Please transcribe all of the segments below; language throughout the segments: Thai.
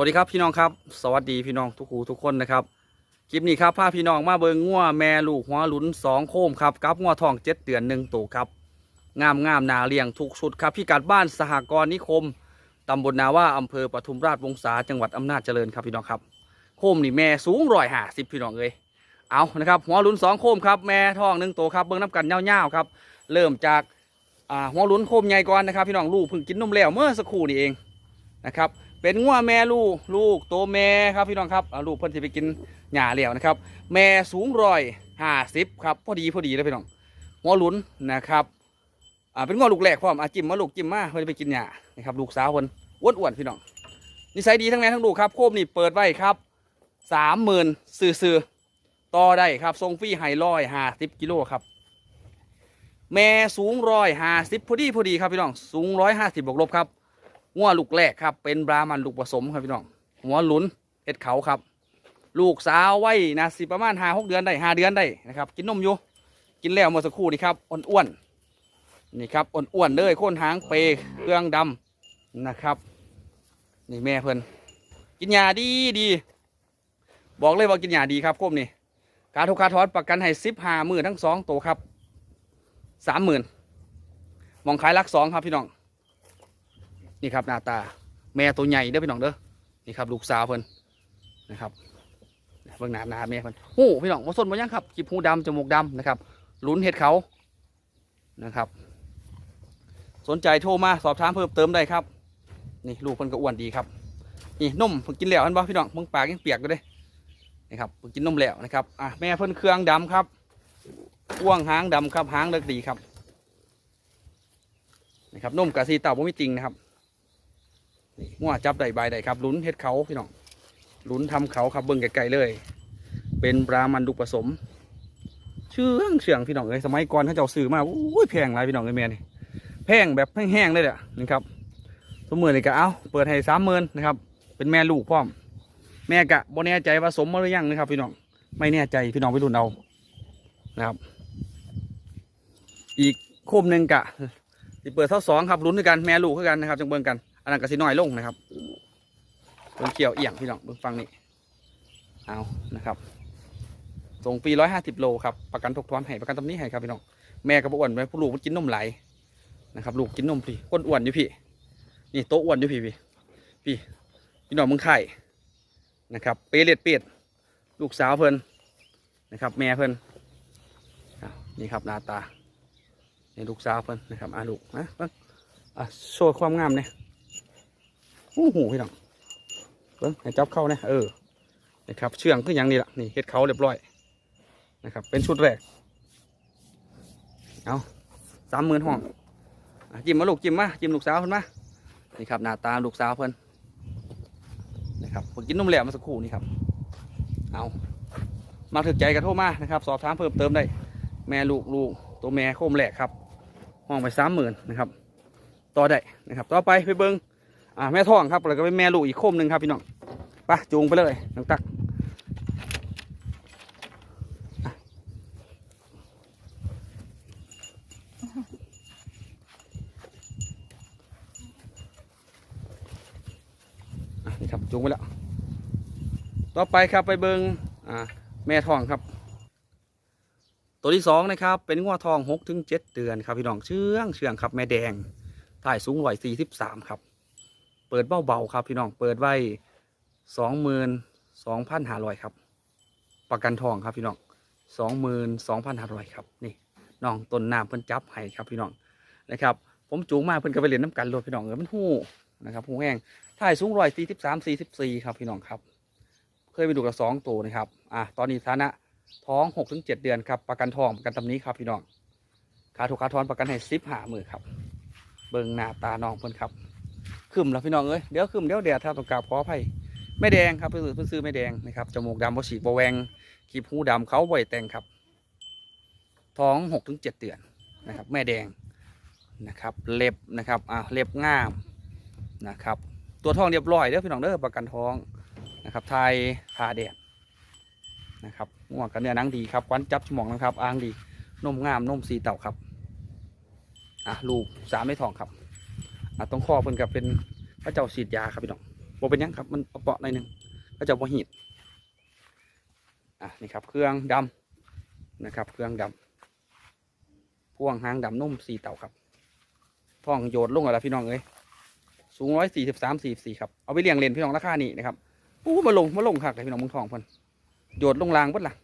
วัสดีครับพี่น้องครับ สวัสดีพี่น้องทุกหูทุกคนนะครับคลิปนี้ครับพาพี่น้องมาเบิงงัวแม่ลูกหัวหลุนสองโคมครับกับงัวทองเจ็ดเดือนหนึ่งตัวครับงามงามนาเลียงทุกชุดครับพี่กัดบ้านสหกรณ์นิคมตำบลนาว่าอำเภอปทุมราชวงศาจังหวัดอำนาจเจริญครับพี่น้องครับ โคมนี่แม่สูงร้อยห้าสิบพี่น้องเอ้ยเอานะครับหัวหลุนสองโคมครับแม่ทองหนึ่งตัวครับเบิ้งน้ำกันเงาวๆครับเริ่มจากหัวหลุนโคมใหญ่ก่อนนะครับพี่น้องลูกเพิ่งกินนมแล้วเมื่อสักครู่นี่เองนะครับ เป็นงัวแม่ลูกลูกโตแม่ครับพี่น้องครับลูกเพิ่นจะไปกินหญ้าแล้วนะครับ แม่สูงร้อยห้าสิบครับพอดีพอดีเลยพี่น้องหัวหลุนนะครับอ่าเป็นงัวลูกแรกพร้อมอาจิ้มมาลูกจิ้มมาเพิ่นไปกินหญ้านะครับลูกสาวเพิ่นอ้วนๆพี่น้องนิสัยดีทั้งแม่ทั้งลูกครับโคมนี่เปิดไว้ครับสามหมื่นซื่อๆต่อได้ครับทรงฟรีไฮร้อยห้าสิบกิโลครับแม่สูงร้อยห้าสิบพอดีพอดีครับพี่น้องสูงร้อยห้าสิบบวกลบครับ งัวลูกแรกครับ เป็นบรามันลูกผสมครับพี่น้อง หัวหลุนเห็ดเขาครับ ลูกสาวไว้นะสิประมาณห้าหกเดือนได้ห้าเดือนได้นะครับ กินนมอยู่ กินแล้วเมื่อสักครู่นี่ครับอ้วนๆนี่ครับอ้วนๆเลยโค่นหางเปเครื่องดำนะครับ นี่แม่เพิ่นกินยาดีดีบอกเลยว่ากินยาดีครับคมนี่การทุกคาทอดประกันให้สิบห้ามือทั้งสองตัวครับสามหมื่นมองขายลักสองครับพี่น้อง นี่ครับหน้าตา แม่ตัวใหญ่เด้อพี่น้องเด้อนี่ครับ ลูกสาวเพิ่นนะครับเบิ่งหน้าหน้าแม่เพิ่นหูพี่น้องว่าส้นบ่ยังครับจิบหูดำจมูกดำนะครับลุ้นเห็ดเขานะครับ สนใจโทรมาสอบถามเพิ่มเติมได้ครับ นี่ลูกเพิ่นก็อ้วนดีครับนี่นมเพิ่งกินแล้วเห็นบ่พี่น้องมึงปากยังเปียกอยู่เลยนี่ครับเพิ่งกินนมแล้วนะครับอะแม่เพิ่นเครื่องดำครับอ้วงหางดำครับหางเลิกดีครับนะครับนมกะซีเต่าบ่มีจริงนะครับ นี่งัวจับได้ใบได้ครับลุ้นเฮ็ดเขาพี่น้องลุ้นทำเขาครับเบิ่งไกลๆเลย เป็นปลามันดุผสม เชื่องเชื่องพี่น้องเอ้ยสมัยก่อนเขาเจ้าซื้อมาอุ้ยแพงหลายพี่น้องเอ้ยแม่นี่แพงแบบแห้งๆเลยเด้อนี่ครับสมมือนี่ก็เอาเปิดให้สามหมื่นนะครับ เป็นแม่ลูกพร้อม แม่กะบ่แน่ใจว่าสมมาหรือยังนะครับ พี่น้องไม่แน่ใจพี่น้องไปรุ่นเอานะครับ อีกโคมหนึ่งกะสิเปิดเท่าสองครับลุ้นด้วยกันแม่ลูกคือกันนะครับจังเบิ่งกัน อันนั้นก็สิน้อยลงนะครับเบิ่งเกี่ยวเอียงพี่น้องเบิ่งฟังนี่เอานะครับส่งปีร้อยห้าสิบโลครับประกันทุกทอนให้ประกันตำนี้ให้ครับพี่น้องแม่กับอ้วนไว้ผู้ลูกมันกินนมไหลนะครับลูกกินนมพี่ก้นอ้วนอยู่พี่ นี่โตะอ้วนอยู่พี่พี่พี่พี่น้องมึงไข่นะครับเปเลดเป็ดลูกสาวเพิ่นนะครับ แม่เพิ่นอ้าวนี่ครับหน้าตานี่ลูกสาวเพิ่นนะครับอาลูกนะอะโชว์ความงามเนี่ย โอ้โหพี่น้องเบิ้งให้จับเข้านี่เออนะครับเชื่องคืออย่างนี้ละนี่เฮ็ดเขาเรียบร้อยนะครับ เป็นชุดแรกเอาสามหมื่นห้องจิ้มมาลูกจิ้มมาจิ้มลูกสาวเพิ่นมานี่ครับหน้าตาลูกสาวเพิ่นนะครับผมกินนมแหลมมาสักครู่นี่ครับเอามาถึกใจกันโทรมานะครับ สอบถามเพิ่มเติมได้ แม่ลูกลูกตัวแม่โคมแหลกครับห้องไปสามหมื่นนะครับ ต่อได้นะครับ ต่อไปไปเบิง อ่าแม่ท้องครับแล้วก็เป็นแม่ลูกอีกโคมหนึ่งครับพี่น้องไปจูงไปเลยน้องตักนี่ครับจูงไปแล้ว ต่อไปครับไปเบิงอ่าแม่ท้องครับ ตัวที่สองนะครับ เป็นงัวทองหกถึงเจ็ดเดือนครับพี่น้องเชื่องเชื่องครับแม่แดงถ่ายสูงร้อยสี่สิบสามครับ เปิดเบาๆครับพี่น้องเปิดไว้สองหมื่นสองพันห้าร้อยครับ ประกันทองครับพี่น้องสองหมื่นสองพันห้าร้อยครับนี่น้องต้นน้ำเพิ่นจับให้ครับพี่น้องนะครับ ผมจูงมาเพิ่นก็ไปเรียนน้ำกันโลดพี่น้องเออมันหู้นะครับหู้แห้งถ่ายสูงร้อยสี่สิบสามสี่สิบสี่ครับพี่น้องครับ เคยไปดูกับสองตัวนะครับอะตอนนี้ฐานะท้องหกถึงเจ็ดเดือนครับประกันทองประกันตำนี้ครับพี่น้องขาถูกขาทอนประกันให้สิบห้ามือครับ เบิงหน้าตาน้องเพิ่นครับ ขึ้นแล้วพี่น้องเอ้ยเดี๋ยวขึ้นเดี๋ยวแดดถ้าต้องกราบขออภัยแม่แดงครับเพิ่นซื้อเพิ่นซื้อแม่แดงนะครับจมูกดำบ่ฉีบ่แวงขีบหูดำเขาบ่อยแต่งครับ ท้องหกถึงเจ็ดเดือนนะครับ แม่แดงนะครับ เล็บนะครับอ่าเล็บงามนะครับ ตัวท้องเรียบร้อยเด้อพี่น้องเด้อประกันท้องนะครับไทยผ่าแดดนะครับง่วงกันเนื้อนังดีครับควันจับสมองนะครับอ่างดีนมงามนมสีเต่าครับอะลูกสามไม่ทองครับ อะต้องข้อเพิ่นกับเป็นพระเจ้าฉีดยาครับพี่น้องบ่เป็นยังครับมันเปาะๆหน่อยหนึงก็จะบ่หีดอะนี่ครับเครื่องดำนะครับ เครื่องดำพ่วงหางดำนุ่มสีเต่าครับท้องโยดลงแล้วพี่น้องเอ้ยสูงร้อยสี่สิบสามสี่สี่ครับเอาไปเลี้ยงเลนพี่น้องราคานี่นะครับอู้มาลงมาลงคักเลยพี่น้องมึงทองเพิ่นโยดลงรางเบิดล่ะ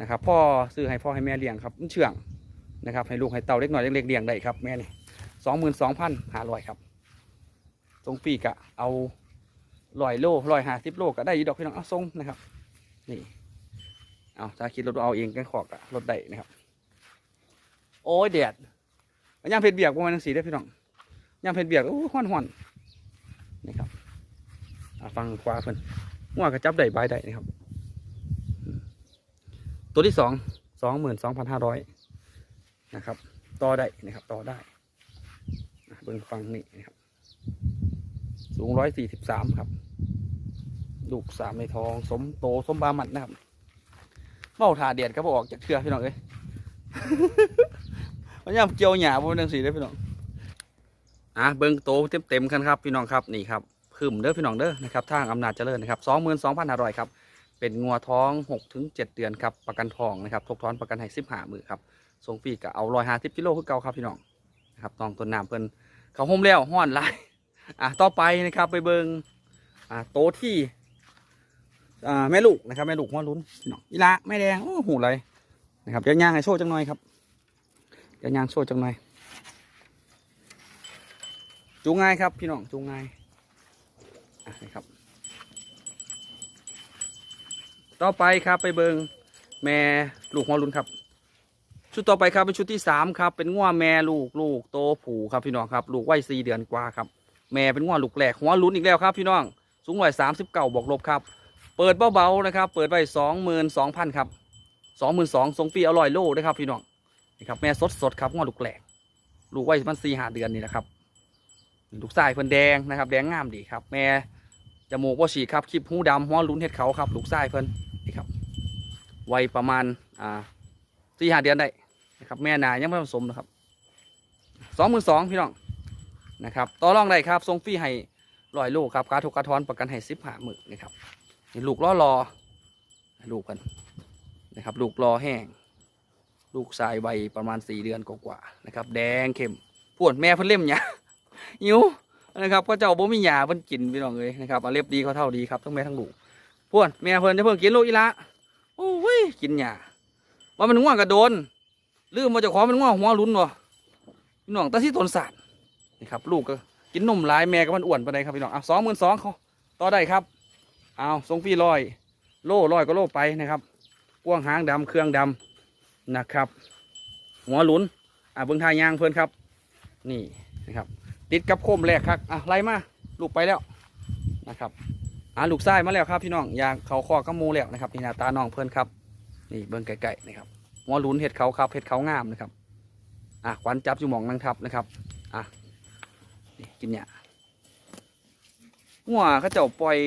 นะครับพ่อซื้อให้พ่อให้แม่เลี้ยงครับมันเชื่องนะครับให้ลูกให้เต่าเล็กหน้อยเล็กๆเลี้ยงได้ครับแม่นี่ สองหมื่นสองพันห้าร้อยครับทรงปีกะเอาลอยโลลอยหาสิบโลก็ได้ยีดอกพี่น้องเอาทรงนะครับ นี่เอาถ้าคิดรถเอาเองกันขอกอะรถได้นะครับ โอ้ยแดดย่างเพชรเบียกประมาณสีได้พี่น้องย่างเพชรเบียกอู้ห้อนห้อนนี่ครับฟังขวาเพิ่นง่วงกระจับได้บได้นะครับ ตัวที่สองสองหมื่นสองพันห้าร้อยนะครับ ต่อได้นะครับ ต่อได้ เบิ่งฟังนี่นะครับ สูงร้อยสี่สิบสามครับ ลูกสามในทอง สมโตสมบามันนะครับเบ้าถาเดียดก็บออกจากเชือพี่น้องเอ้ยมันยังเกี่ยวหยาบนนังสีได้อพี่น้องอะเบิ้งโตเต็มเต็มๆกันครับพี่น้องครับนี่ครับพึ่มเด้อพี่น้องเด้อนะครับทางอำนาจเจริญนะครับสองหมื่นสองพันห้าร้อยครับเป็นงัวท้องหกถึงเจ็ดเดือนครับประกันทองนะครับทกท้อนประกันให้สิบห้ามือครับส่งฟรีก็เอารอยห้าสิบกิโลคือเก่าครับพี่น้องนะครับน้องต้นน้ำเพิ่น เขาห่มแล้วห้อนลายอะต่อไปนะครับไปเบิงอะโตะที่อ่าแม่ลูกนะครับแม่ลูกหัวลุ้นอีละแม่แดงโอ้โหเลยนะครับเดี๋ยวย่างให้โชว์จังหน่อยครับเดี๋ยวย่างโชว์จังหน่อยจูงง่ายครับพี่น้องจูงง่ายอะครับ ต่อไปครับไปเบิงแม่ลูกหัวลุ้นครับ ชุดต่อไปครับเป็นชุดที่สามครับเป็นง่วแม่ลูกลูกโตผูครับพี่น้องครับลูกวัยสี่เดือนกว่าครับแม่เป็นง่วลูกแหลกหัวลุ้นอีกแล้วครับพี่น้องสูงร้อยสามสิบเก้าบวกลบครับเปิดเบาๆนะครับ เปิดไว้สองหมื่นสองพันครับสองหมื่นสองทรงฟรีอร่อยโลนะครับพี่น้องนี่ครับแม่สดสดๆครับง่วลูกแหลกลูกไว้มันสี่ห้าเดือนนี่นะครับลูกทรายเพิ่นแดงนะครับแดงงามดีครับ แม่จมูกว่าฉีกครับคลิปหูดำหัวลุ้นเห็ดเขาครับลูกทรายเพิ่นนี่ครับวัยประมาณอ่าสี่ห้าเดือนได้ นะครับแม่นายังไม่ผสมนะครับสองหมื่นสองพี่น้องนะครับต่อรองได้ครับทรงฟรีให้ลอยลูกครับการถูกกระท้อนประกันให้สิบห้าหมื่นนะครับลูกล่อรอลูกกันนะครับ ลูกรอแห้ง ลูกสายใบประมาณสี่เดือนกว่าๆนะครับ แดงเข้มพวนแม่เพิ่นเล่มหยาหิวนะครับก็เจ้าบ่มีหยาเพิ่นกินพี่น้องเลยนะครับเอาเล็บดีเขาเท่าดีครับทั้งแม่ทั้งลูกพวนแม่เพิ่นจะเพิ่งกินลูกอีละโอ้ยกินหยาว่ามันง่วงกระโดน ลืมมาจากของมันง่วงหัวลุ้นวะพี่น้องตาที่ตนสาดนี่ครับลูกก็กินนมหลายแม่ก็มันอ้วนไปเลยครับพี่น้องอะสองหมื่นสองเขาต่อได้ครับเอาทรงฟีลอย โล่ลอยก็โล่ไปนะครับกว้างหางดำเครื่องดำนะครับ หัวหลุนอะเบิ้งทายยางเพื่อนครับ นี่นะครับ ติดกับโคมแรกครับอะไล่มาลูกไปแล้วนะครับอะลูกไส้มาแล้วครับพี่น้องยางเขาคอกระมูแล้วนะครับนี่หน้าตาน้องเพื่อนครับ นี่เบิ้งไก่ๆนะครับ หัวหลุนเห็ดเขาครับเห็ดเขางามนะครับอะควันจับอยู่หมองนั่งทับนะครับนี่กินหญ้าหัวเขาเจ้าปล่อย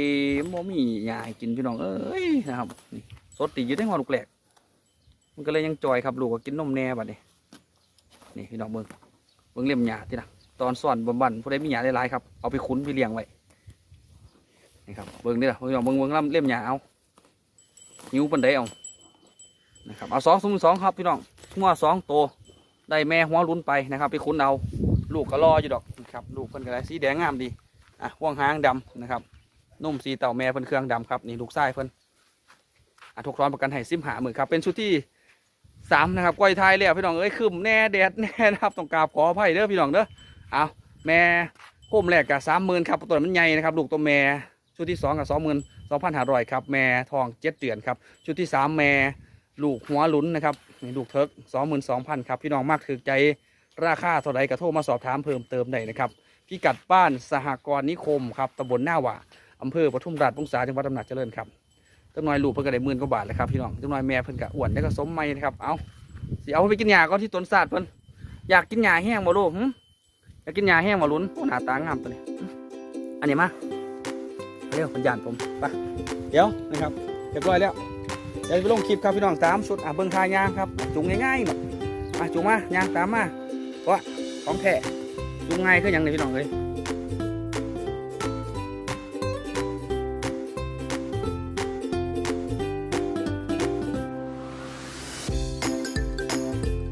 บ่มีหญ้าให้กินพี่น้องเอ้ยนะครับนี่สดตีอยู่ได้หัวลูกแหลกมันก็เลยยังจอยครับลูกก็กินนมแน่บัดนี้นี่พี่น้องเบิ่งเบิงเล่มหญ้าที่นะตอนซ่อนบำบันผู้ใดมีหญ้าหลายครับเอาไปคุ้นไปเลี้ยงไว้นี่ครับเบิ่งนี่ละพี่น้องเบิ่งเบิ่งลำเล่มหญ้าเอาหิ้วปันใดเอา นะครับเอาสองสมสองครับพี่น้องหัวสองโตวได้แม่หัวลุ้นไปนะครับ ไปคุ้นเอาลูกก็รออยู่ดอกนะครับลูกเพิ่นก็ได้สีแดงงามดีอะห่วงหางดำนะครับ นุ่มสีเต่าแม่เพิ่นเครื่องดำครับนี่ลูกไส้เพิ่นอะทุกร้อนประกันให้ซิมหาหมื่นครับเป็นชุดที่สามนะครับก้อยไทยแล้วพี่น้องเอ้ยคืมแน่แดดแน่นะครับต้องกราบขออภัยเด้อพี่น้องเด้อเอาแม่โคมแรกกับสามหมื่นครับตัวมันใหญ่นะครับลูกตัวแม่ชุดที่สองกับสองหมื่นสองพันห้าร้อยครับแม่ทองเจ็ดเดือนครับชุดที่สามแม่ ลูกหัวหลุนนะครับนี่ลูกเทิกสองหมื่นสองพันครับพี่น้องมากถือใจราคาเท่าไรก็โทรมาสอบถามเพิ่มเติมได้นะครับพิกัดบ้านสหกรณ์นิคมครับตำบลหน้าหว่าอำเภอปทุมราชวงศาจังหวัดอำนาจเจริญครับจังน้อยลูกเพิ่นก็ได้หมื่นกว่าบาทเลยครับพี่น้องจังน้อยแม่เพิ่นก็อ้วนแล้วก็สมไม่นะครับเอาสิเอาไปกินหญ้าก่อนที่ต้นศาสตร์เพิ่นอยากกินหญ้าแห้งบ่ลูกหึอยากกินหญ้าแห้งบ่ลุ้นหน้าตางามตัวนี้หึอันนี้มาเร็วคนยานผมไปเดี๋ยวนะครับเรียบร้อยแล้ว เดี๋ยวไปลงคลิปครับพี่น้องตามชุดอะเบิ้งทายางครับจุงง่ายๆเนาะมาจุงมายางตามมาของแท้จุงไงก็ยังเลยพี่น้องเลย